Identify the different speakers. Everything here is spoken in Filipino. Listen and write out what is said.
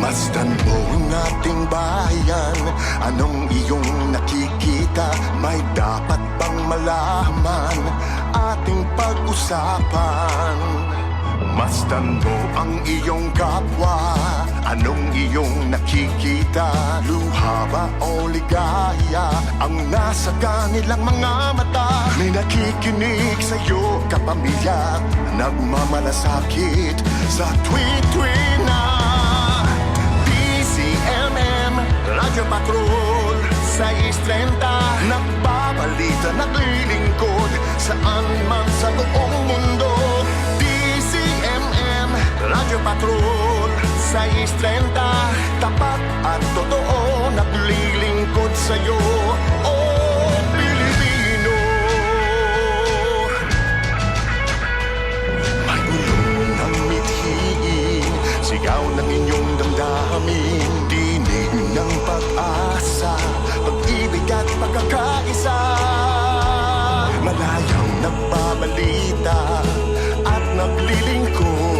Speaker 1: Masdan mo ang ating bayan Anong iyong nakikita? May dapat bang malaman? Ating pag-usapan Masdan mo ang iyong kapwa Anong iyong nakikita? Luha ba o ligaya? Ang nasa kanilang mga mata May nakikinig sa'yo kapamilya Nagmamalasakit sa tweet-tweet Patrol sa 6.30 Nagbabalita, naglilingkod. Saan man sa buong mundo. DCMM Radyo Patrol. Sa 6.30 Tapat at totoo Naglilingkod sa'yo Sigaw ng inyong damdamin Dinig ng pag-asa Pag-ibig at pagkakaisa. Malayang nagbabalita At naglilingkod